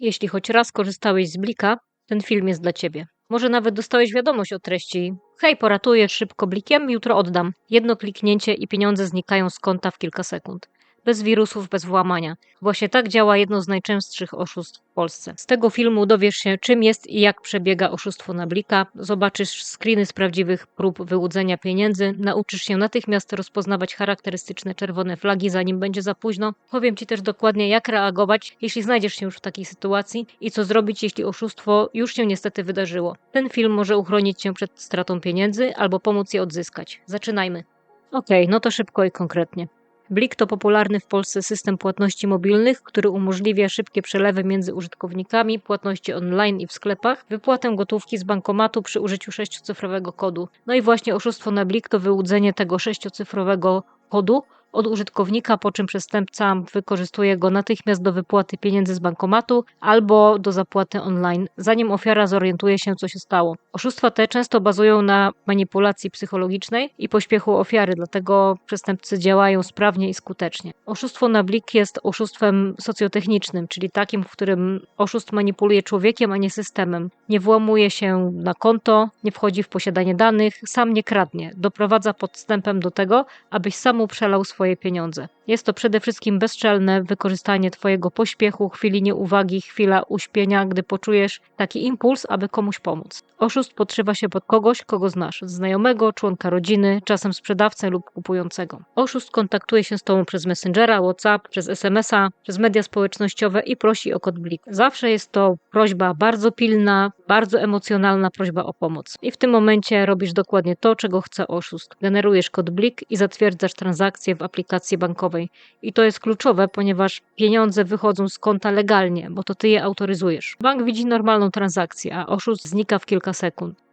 Jeśli choć raz korzystałeś z Blika, ten film jest dla ciebie. Może nawet dostałeś wiadomość o treści. Hej, poratuję szybko blikiem, jutro oddam. Jedno kliknięcie i pieniądze znikają z konta w kilka sekund. Bez wirusów, bez włamania. Właśnie tak działa jedno z najczęstszych oszustw w Polsce. Z tego filmu dowiesz się, czym jest i jak przebiega oszustwo na Blika, zobaczysz screeny z prawdziwych prób wyłudzenia pieniędzy, nauczysz się natychmiast rozpoznawać charakterystyczne czerwone flagi, zanim będzie za późno. Powiem Ci też dokładnie, jak reagować, jeśli znajdziesz się już w takiej sytuacji i co zrobić, jeśli oszustwo już się niestety wydarzyło. Ten film może uchronić Cię przed stratą pieniędzy albo pomóc je odzyskać. Zaczynajmy. Okej, okay, no to szybko i konkretnie. Blik to popularny w Polsce system płatności mobilnych, który umożliwia szybkie przelewy między użytkownikami, płatności online i w sklepach, wypłatę gotówki z bankomatu przy użyciu sześciocyfrowego kodu. No i właśnie oszustwo na Blik to wyłudzenie tego sześciocyfrowego kodu od użytkownika, po czym przestępca wykorzystuje go natychmiast do wypłaty pieniędzy z bankomatu albo do zapłaty online, zanim ofiara zorientuje się, co się stało. Oszustwa te często bazują na manipulacji psychologicznej i pośpiechu ofiary, dlatego przestępcy działają sprawnie i skutecznie. Oszustwo na blik jest oszustwem socjotechnicznym, czyli takim, w którym oszust manipuluje człowiekiem, a nie systemem. Nie włamuje się na konto, nie wchodzi w posiadanie danych, sam nie kradnie. Doprowadza podstępem do tego, abyś sam przelał swoje Twoje pieniądze. Jest to przede wszystkim bezczelne wykorzystanie Twojego pośpiechu, chwili nieuwagi, chwila uśpienia, gdy poczujesz taki impuls, aby komuś pomóc. Oszust podszywa się pod kogoś, kogo znasz, znajomego, członka rodziny, czasem sprzedawcę lub kupującego. Oszust kontaktuje się z Tobą przez Messengera, WhatsApp, przez SMS-a, przez media społecznościowe i prosi o kod blik. Zawsze jest to prośba bardzo pilna, bardzo emocjonalna prośba o pomoc. I w tym momencie robisz dokładnie to, czego chce oszust. Generujesz kod blik i zatwierdzasz transakcję w aplikacji bankowej. I to jest kluczowe, ponieważ pieniądze wychodzą z konta legalnie, bo to ty je autoryzujesz. Bank widzi normalną transakcję, a oszust znika w kilka sekund.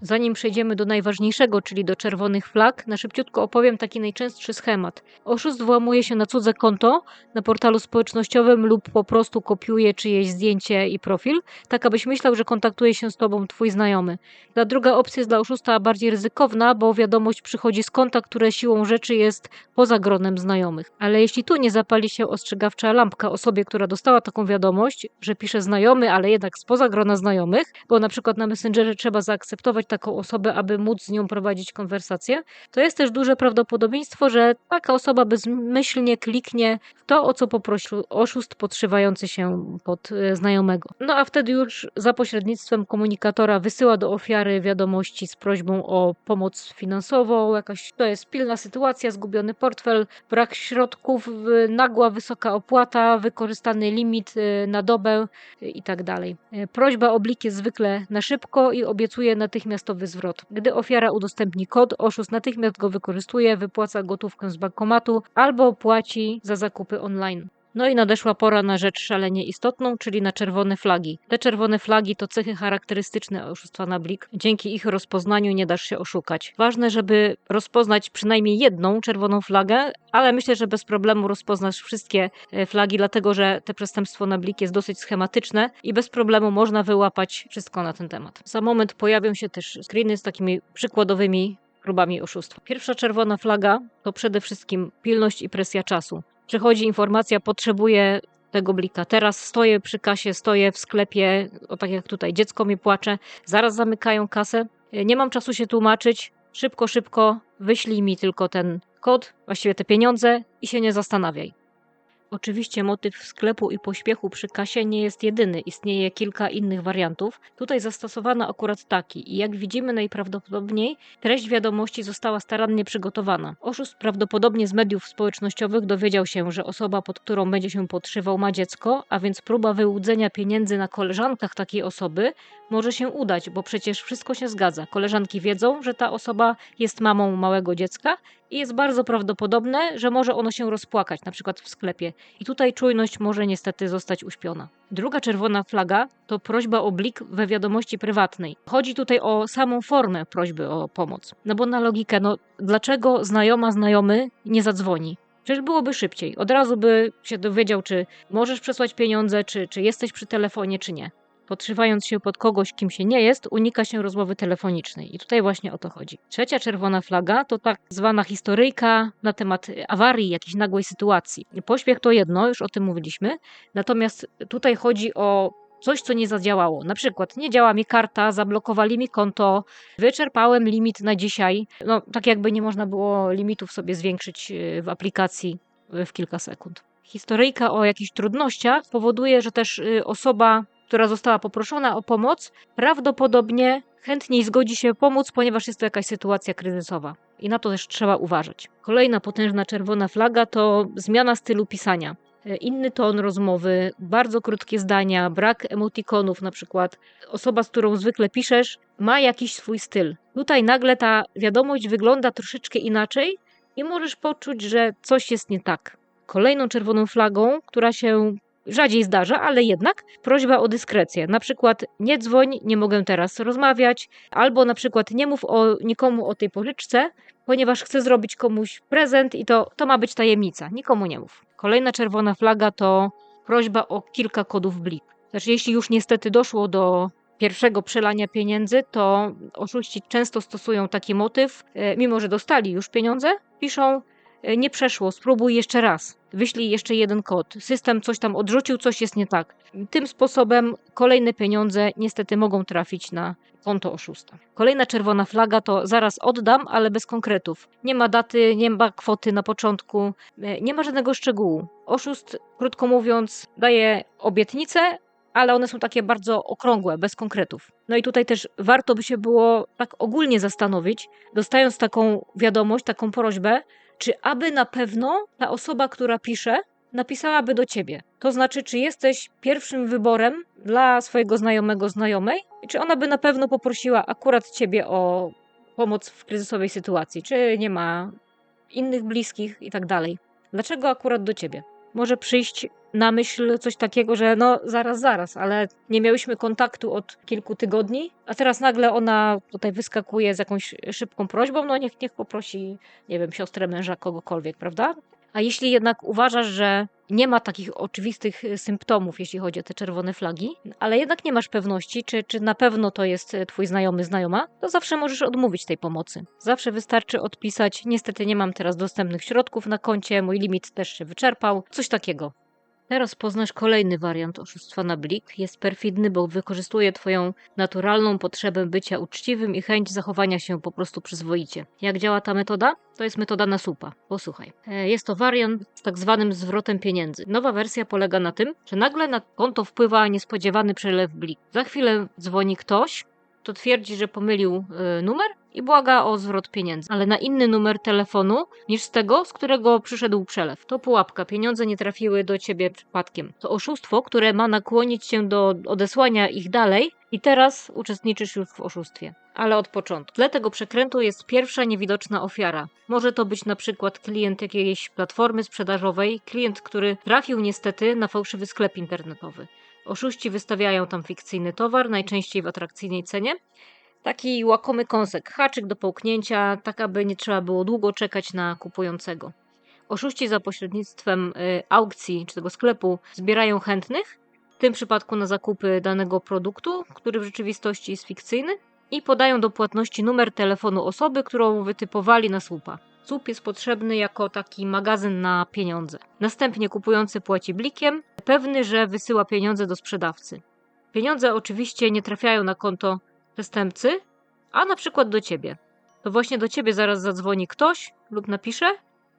Zanim przejdziemy do najważniejszego, czyli do czerwonych flag, na szybciutko opowiem taki najczęstszy schemat. Oszust włamuje się na cudze konto na portalu społecznościowym lub po prostu kopiuje czyjeś zdjęcie i profil, tak abyś myślał, że kontaktuje się z tobą twój znajomy. Ta druga opcja jest dla oszusta bardziej ryzykowna, bo wiadomość przychodzi z konta, które siłą rzeczy jest poza gronem znajomych. Ale jeśli tu nie zapali się ostrzegawcza lampka osobie, która dostała taką wiadomość, że pisze znajomy, ale jednak spoza grona znajomych, bo na przykład na Messengerze trzeba zaakceptować taką osobę, aby móc z nią prowadzić konwersację, to jest też duże prawdopodobieństwo, że taka osoba bezmyślnie kliknie w to, o co poprosił oszust podszywający się pod e, znajomego. No a wtedy już za pośrednictwem komunikatora wysyła do ofiary wiadomości z prośbą o pomoc finansową, jakaś to jest pilna sytuacja, zgubiony portfel, brak środków, nagła wysoka opłata, wykorzystany limit e, na dobę i tak dalej. E, prośba o blik jest zwykle na szybko i obiecuje natychmiast natychmiastowy zwrot. Gdy ofiara udostępni kod, oszust natychmiast go wykorzystuje, wypłaca gotówkę z bankomatu albo płaci za zakupy online. No i nadeszła pora na rzecz szalenie istotną, czyli na czerwone flagi. Te czerwone flagi to cechy charakterystyczne oszustwa na blik. Dzięki ich rozpoznaniu nie dasz się oszukać. Ważne, żeby rozpoznać przynajmniej jedną czerwoną flagę, ale myślę, że bez problemu rozpoznasz wszystkie e, flagi, dlatego że te przestępstwo na blik jest dosyć schematyczne i bez problemu można wyłapać wszystko na ten temat. Za moment pojawią się też screeny z takimi przykładowymi próbami oszustwa. Pierwsza czerwona flaga to przede wszystkim pilność i presja czasu. Przychodzi informacja, potrzebuję tego blika. Teraz stoję przy kasie, stoję w sklepie, o tak jak tutaj, dziecko mi płacze, zaraz zamykają kasę. Nie mam czasu się tłumaczyć. Szybko, szybko, wyślij mi tylko ten kod, właściwie te pieniądze i się nie zastanawiaj. Oczywiście motyw sklepu i pośpiechu przy kasie nie jest jedyny, istnieje kilka innych wariantów. Tutaj zastosowano akurat taki i jak widzimy najprawdopodobniej treść wiadomości została starannie przygotowana. Oszust prawdopodobnie z mediów społecznościowych dowiedział się, że osoba, pod którą będzie się podszywał ma dziecko, a więc próba wyłudzenia pieniędzy na koleżankach takiej osoby może się udać, bo przecież wszystko się zgadza. Koleżanki wiedzą, że ta osoba jest mamą małego dziecka i jest bardzo prawdopodobne, że może ono się rozpłakać, na przykład w sklepie. I tutaj czujność może niestety zostać uśpiona. Druga czerwona flaga to prośba o blik we wiadomości prywatnej. Chodzi tutaj o samą formę prośby o pomoc. No bo na logikę, no dlaczego znajoma znajomy nie zadzwoni? Przecież byłoby szybciej. Od razu by się dowiedział, czy możesz przesłać pieniądze, czy, czy jesteś przy telefonie, czy nie. Podszywając się pod kogoś, kim się nie jest, unika się rozmowy telefonicznej. I tutaj właśnie o to chodzi. Trzecia czerwona flaga to tak zwana historyjka na temat awarii, jakiejś nagłej sytuacji. Pośpiech to jedno, już o tym mówiliśmy. Natomiast tutaj chodzi o coś, co nie zadziałało. Na przykład nie działa mi karta, zablokowali mi konto, wyczerpałem limit na dzisiaj. No, tak jakby nie można było limitów sobie zwiększyć y, w aplikacji y, w kilka sekund. Historyjka o jakichś trudnościach powoduje, że też y, osoba, która została poproszona o pomoc, prawdopodobnie chętniej zgodzi się pomóc, ponieważ jest to jakaś sytuacja kryzysowa. I na to też trzeba uważać. Kolejna potężna czerwona flaga to zmiana stylu pisania. Inny ton rozmowy, bardzo krótkie zdania, brak emotikonów, na przykład osoba, z którą zwykle piszesz, ma jakiś swój styl. Tutaj nagle ta wiadomość wygląda troszeczkę inaczej i możesz poczuć, że coś jest nie tak. Kolejną czerwoną flagą, która się rzadziej zdarza, ale jednak prośba o dyskrecję. Na przykład nie dzwoń, nie mogę teraz rozmawiać, albo na przykład nie mów o, nikomu o tej pożyczce, ponieważ chcę zrobić komuś prezent i to, to ma być tajemnica. Nikomu nie mów. Kolejna czerwona flaga to prośba o kilka kodów blik. Znaczy, jeśli już niestety doszło do pierwszego przelania pieniędzy, to oszuści często stosują taki motyw, e, mimo że dostali już pieniądze, piszą nie przeszło, spróbuj jeszcze raz, wyślij jeszcze jeden kod. System coś tam odrzucił, coś jest nie tak. Tym sposobem kolejne pieniądze niestety mogą trafić na konto oszusta. Kolejna czerwona flaga to zaraz oddam, ale bez konkretów. Nie ma daty, nie ma kwoty na początku, e, nie ma żadnego szczegółu. Oszust, krótko mówiąc, daje obietnice, ale one są takie bardzo okrągłe, bez konkretów. No i tutaj też warto by się było tak ogólnie zastanowić, dostając taką wiadomość, taką prośbę, czy aby na pewno ta osoba, która pisze, napisałaby do ciebie. To znaczy, czy jesteś pierwszym wyborem dla swojego znajomego, znajomej, i czy ona by na pewno poprosiła akurat ciebie o pomoc w kryzysowej sytuacji, czy nie ma innych bliskich i tak dalej. Dlaczego akurat do ciebie? Może przyjść na myśl coś takiego, że no zaraz, zaraz, ale nie miałyśmy kontaktu od kilku tygodni, a teraz nagle ona tutaj wyskakuje z jakąś szybką prośbą, no niech, niech poprosi, nie wiem, siostrę męża, kogokolwiek, prawda? A jeśli jednak uważasz, że nie ma takich oczywistych symptomów, jeśli chodzi o te czerwone flagi, ale jednak nie masz pewności, czy, czy na pewno to jest twój znajomy, znajoma, to zawsze możesz odmówić tej pomocy. Zawsze wystarczy odpisać, niestety nie mam teraz dostępnych środków na koncie, mój limit też się wyczerpał, coś takiego. Teraz poznasz kolejny wariant oszustwa na blik. Jest perfidny, bo wykorzystuje Twoją naturalną potrzebę bycia uczciwym i chęć zachowania się po prostu przyzwoicie. Jak działa ta metoda? To jest metoda na słupa. Posłuchaj. E, Jest to wariant z tak zwanym zwrotem pieniędzy. Nowa wersja polega na tym, że nagle na konto wpływa niespodziewany przelew blik. Za chwilę dzwoni ktoś, to twierdzi, że pomylił e, numer i błaga o zwrot pieniędzy, ale na inny numer telefonu niż z tego, z którego przyszedł przelew. To pułapka, pieniądze nie trafiły do ciebie przypadkiem. To oszustwo, które ma nakłonić cię do odesłania ich dalej i teraz uczestniczysz już w oszustwie. Ale od początku. Tle tego przekrętu jest pierwsza niewidoczna ofiara. Może to być na przykład klient jakiejś platformy sprzedażowej, klient, który trafił niestety na fałszywy sklep internetowy. Oszuści wystawiają tam fikcyjny towar, najczęściej w atrakcyjnej cenie. Taki łakomy kąsek, haczyk do połknięcia, tak aby nie trzeba było długo czekać na kupującego. Oszuści za pośrednictwem y, aukcji czy tego sklepu zbierają chętnych, w tym przypadku na zakupy danego produktu, który w rzeczywistości jest fikcyjny, i podają do płatności numer telefonu osoby, którą wytypowali na słupa. Słup jest potrzebny jako taki magazyn na pieniądze. Następnie kupujący płaci blikiem, pewny, że wysyła pieniądze do sprzedawcy. Pieniądze oczywiście nie trafiają na konto przestępcy, a na przykład do ciebie. To właśnie do ciebie zaraz zadzwoni ktoś lub napisze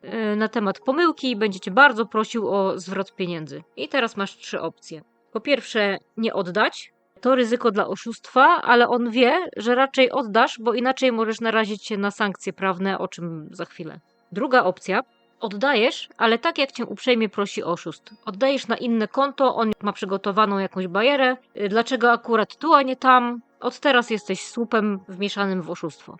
yy, na temat pomyłki i będzie cię bardzo prosił o zwrot pieniędzy. I teraz masz trzy opcje. Po pierwsze, nie oddać. To ryzyko dla oszustwa, ale on wie, że raczej oddasz, bo inaczej możesz narazić się na sankcje prawne, o czym za chwilę. Druga opcja. Oddajesz, ale tak jak cię uprzejmie prosi oszust. Oddajesz na inne konto, on ma przygotowaną jakąś bajerę. Y, Dlaczego akurat tu, a nie tam? Od teraz jesteś słupem wmieszanym w oszustwo.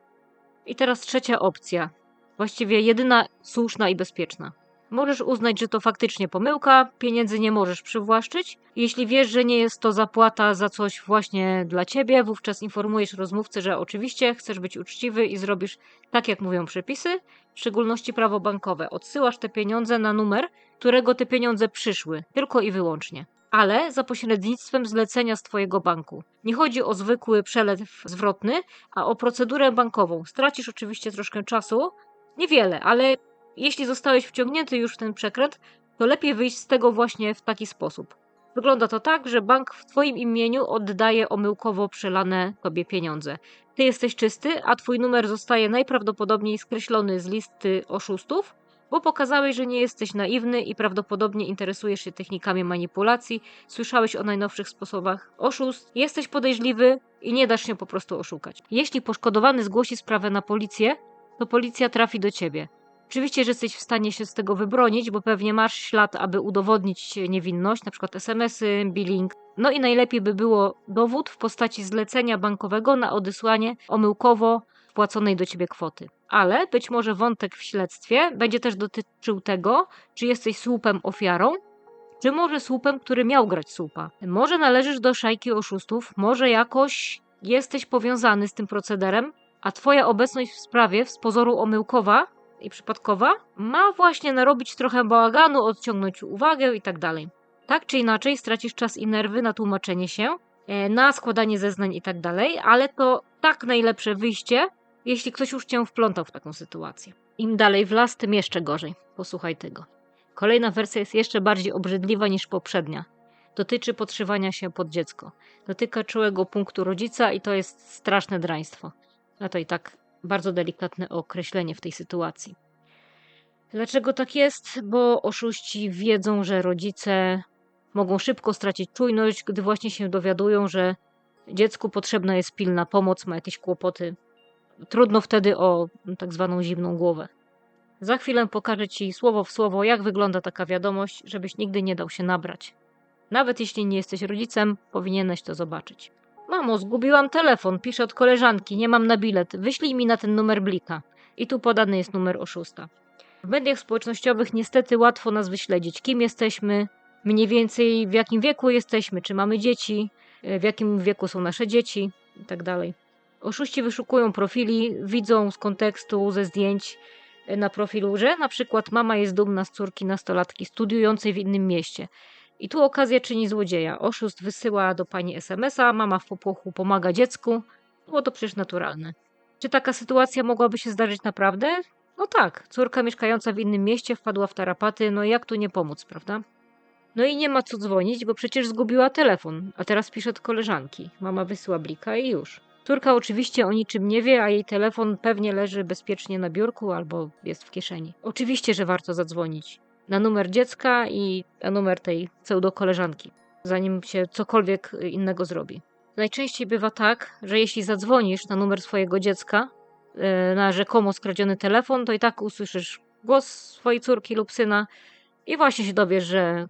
I teraz trzecia opcja. Właściwie jedyna słuszna i bezpieczna. Możesz uznać, że to faktycznie pomyłka, pieniędzy nie możesz przywłaszczyć. Jeśli wiesz, że nie jest to zapłata za coś właśnie dla ciebie, wówczas informujesz rozmówcę, że oczywiście chcesz być uczciwy i zrobisz tak, jak mówią przepisy, w szczególności prawo bankowe. Odsyłasz te pieniądze na numer, którego te pieniądze przyszły, tylko i wyłącznie. Ale za pośrednictwem zlecenia z Twojego banku. Nie chodzi o zwykły przelew zwrotny, a o procedurę bankową. Stracisz oczywiście troszkę czasu, niewiele, ale jeśli zostałeś wciągnięty już w ten przekręt, to lepiej wyjść z tego właśnie w taki sposób. Wygląda to tak, że bank w Twoim imieniu oddaje omyłkowo przelane Tobie pieniądze. Ty jesteś czysty, a Twój numer zostaje najprawdopodobniej skreślony z listy oszustów, bo pokazałeś, że nie jesteś naiwny i prawdopodobnie interesujesz się technikami manipulacji, słyszałeś o najnowszych sposobach oszustw, jesteś podejrzliwy i nie dasz się po prostu oszukać. Jeśli poszkodowany zgłosi sprawę na policję, to policja trafi do ciebie. Oczywiście, że jesteś w stanie się z tego wybronić, bo pewnie masz ślad, aby udowodnić niewinność, na przykład SMS-y, billing. No i najlepiej by było dowód w postaci zlecenia bankowego na odesłanie omyłkowo wpłaconej do ciebie kwoty. Ale być może wątek w śledztwie będzie też dotyczył tego, czy jesteś słupem ofiarą, czy może słupem, który miał grać słupa. Może należysz do szajki oszustów, może jakoś jesteś powiązany z tym procederem, a twoja obecność w sprawie z pozoru omyłkowa i przypadkowa ma właśnie narobić trochę bałaganu, odciągnąć uwagę i tak dalej. Tak czy inaczej stracisz czas i nerwy na tłumaczenie się, e, na składanie zeznań i tak dalej, ale to tak najlepsze wyjście, jeśli ktoś już cię wplątał w taką sytuację. Im dalej w las, tym jeszcze gorzej. Posłuchaj tego. Kolejna wersja jest jeszcze bardziej obrzydliwa niż poprzednia. Dotyczy podszywania się pod dziecko. Dotyka czułego punktu rodzica i to jest straszne draństwo. A to i tak bardzo delikatne określenie w tej sytuacji. Dlaczego tak jest? Bo oszuści wiedzą, że rodzice mogą szybko stracić czujność, gdy właśnie się dowiadują, że dziecku potrzebna jest pilna pomoc, ma jakieś kłopoty. Trudno wtedy o tak zwaną zimną głowę. Za chwilę pokażę Ci słowo w słowo, jak wygląda taka wiadomość, żebyś nigdy nie dał się nabrać. Nawet jeśli nie jesteś rodzicem, powinieneś to zobaczyć. Mamo, zgubiłam telefon, piszę od koleżanki, nie mam na bilet, wyślij mi na ten numer blika. I tu podany jest numer oszusta. W mediach społecznościowych niestety łatwo nas wyśledzić, kim jesteśmy, mniej więcej w jakim wieku jesteśmy, czy mamy dzieci, w jakim wieku są nasze dzieci itd. Oszuści wyszukują profili, widzą z kontekstu, ze zdjęć na profilu, że na przykład mama jest dumna z córki nastolatki studiującej w innym mieście. I tu okazja czyni złodzieja. Oszust wysyła do pani SMS-a, mama w popłochu pomaga dziecku. Było to przecież naturalne. Czy taka sytuacja mogłaby się zdarzyć naprawdę? No tak, córka mieszkająca w innym mieście wpadła w tarapaty, no jak tu nie pomóc, prawda? No i nie ma co dzwonić, bo przecież zgubiła telefon, a teraz pisze do koleżanki. Mama wysyła blika i już. Córka oczywiście o niczym nie wie, a jej telefon pewnie leży bezpiecznie na biurku albo jest w kieszeni. Oczywiście, że warto zadzwonić na numer dziecka i na numer tej pseudo-koleżanki, zanim się cokolwiek innego zrobi. Najczęściej bywa tak, że jeśli zadzwonisz na numer swojego dziecka, e, na rzekomo skradziony telefon, to i tak usłyszysz głos swojej córki lub syna i właśnie się dowiesz, że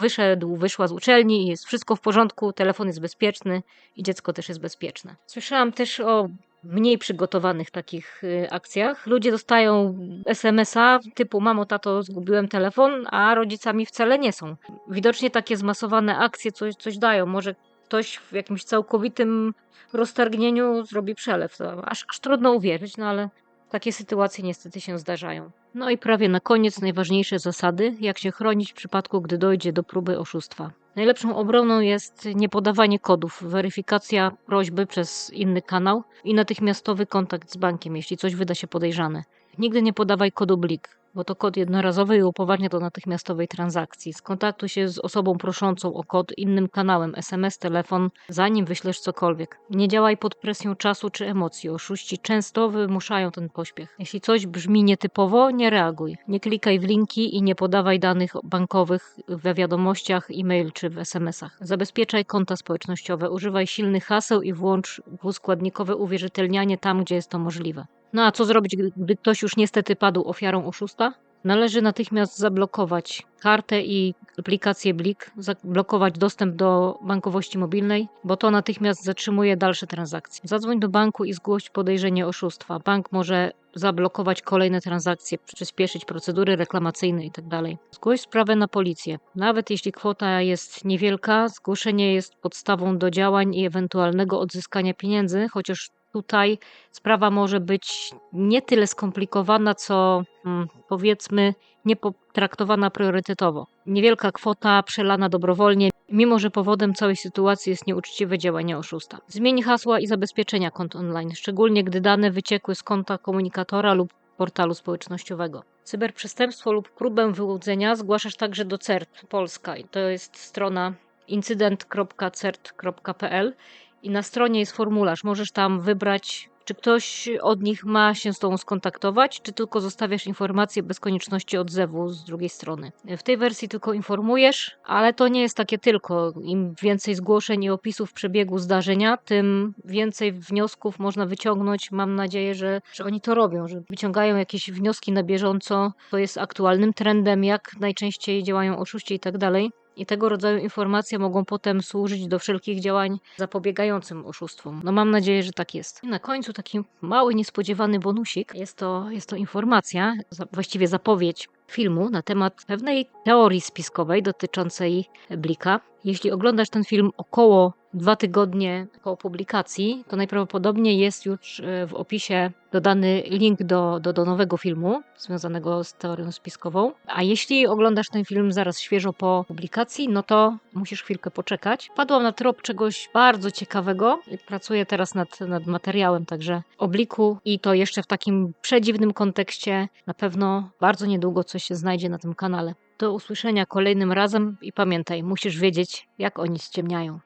wyszedł, wyszła z uczelni i jest wszystko w porządku, telefon jest bezpieczny i dziecko też jest bezpieczne. Słyszałam też o mniej przygotowanych takich y, akcjach. Ludzie dostają SMS-a typu mamo, tato, zgubiłem telefon, a rodzicami wcale nie są. Widocznie takie zmasowane akcje coś, coś dają. Może ktoś w jakimś całkowitym roztargnieniu zrobi przelew. Aż, aż trudno uwierzyć, no ale takie sytuacje niestety się zdarzają. No i prawie na koniec najważniejsze zasady, jak się chronić w przypadku, gdy dojdzie do próby oszustwa. Najlepszą obroną jest niepodawanie kodów, weryfikacja prośby przez inny kanał i natychmiastowy kontakt z bankiem, jeśli coś wyda się podejrzane. Nigdy nie podawaj kodu BLIK bo to kod jednorazowy i upoważnia do natychmiastowej transakcji. Skontaktuj się z osobą proszącą o kod innym kanałem, SMS, telefon, zanim wyślesz cokolwiek. Nie działaj pod presją czasu czy emocji. Oszuści często wymuszają ten pośpiech. Jeśli coś brzmi nietypowo, nie reaguj. Nie klikaj w linki i nie podawaj danych bankowych we wiadomościach, e-mail czy w SMS-ach. Zabezpieczaj konta społecznościowe, używaj silnych haseł i włącz dwuskładnikowe uwierzytelnianie tam, gdzie jest to możliwe. No a co zrobić, gdy ktoś już niestety padł ofiarą oszusta? Należy natychmiast zablokować kartę i aplikację Blik, zablokować dostęp do bankowości mobilnej, bo to natychmiast zatrzymuje dalsze transakcje. Zadzwoń do banku i zgłoś podejrzenie oszustwa. Bank może zablokować kolejne transakcje, przyspieszyć procedury reklamacyjne itd. Tak zgłoś sprawę na policję. Nawet jeśli kwota jest niewielka, zgłoszenie jest podstawą do działań i ewentualnego odzyskania pieniędzy, chociaż tutaj sprawa może być nie tyle skomplikowana, co mm, powiedzmy nie potraktowana priorytetowo. Niewielka kwota przelana dobrowolnie, mimo że powodem całej sytuacji jest nieuczciwe działanie oszusta. Zmień hasła i zabezpieczenia kont online, szczególnie gdy dane wyciekły z konta komunikatora lub portalu społecznościowego. Cyberprzestępstwo lub próbę wyłudzenia zgłaszasz także do CERT Polska. To jest strona incydent.cert.pl i na stronie jest formularz. Możesz tam wybrać, czy ktoś od nich ma się z Tobą skontaktować, czy tylko zostawiasz informację bez konieczności odzewu z drugiej strony. W tej wersji tylko informujesz, ale to nie jest takie tylko. Im więcej zgłoszeń i opisów przebiegu zdarzenia, tym więcej wniosków można wyciągnąć. Mam nadzieję, że, że oni to robią, że wyciągają jakieś wnioski na bieżąco, to jest aktualnym trendem, jak najczęściej działają oszuści i tak dalej. I tego rodzaju informacje mogą potem służyć do wszelkich działań zapobiegającym oszustwom. No mam nadzieję, że tak jest. I na końcu taki mały, niespodziewany bonusik. Jest to, jest to informacja, właściwie zapowiedź filmu na temat pewnej teorii spiskowej dotyczącej Blika. Jeśli oglądasz ten film około dwa tygodnie po publikacji, to najprawdopodobniej jest już e, w opisie dodany link do, do, do nowego filmu związanego z teorią spiskową. A jeśli oglądasz ten film zaraz świeżo po publikacji, no to musisz chwilkę poczekać. Padłam na trop czegoś bardzo ciekawego. Pracuję teraz nad, nad materiałem, także obliku i to jeszcze w takim przedziwnym kontekście. Na pewno bardzo niedługo coś się znajdzie na tym kanale. Do usłyszenia kolejnym razem i pamiętaj, musisz wiedzieć, jak oni ściemniają.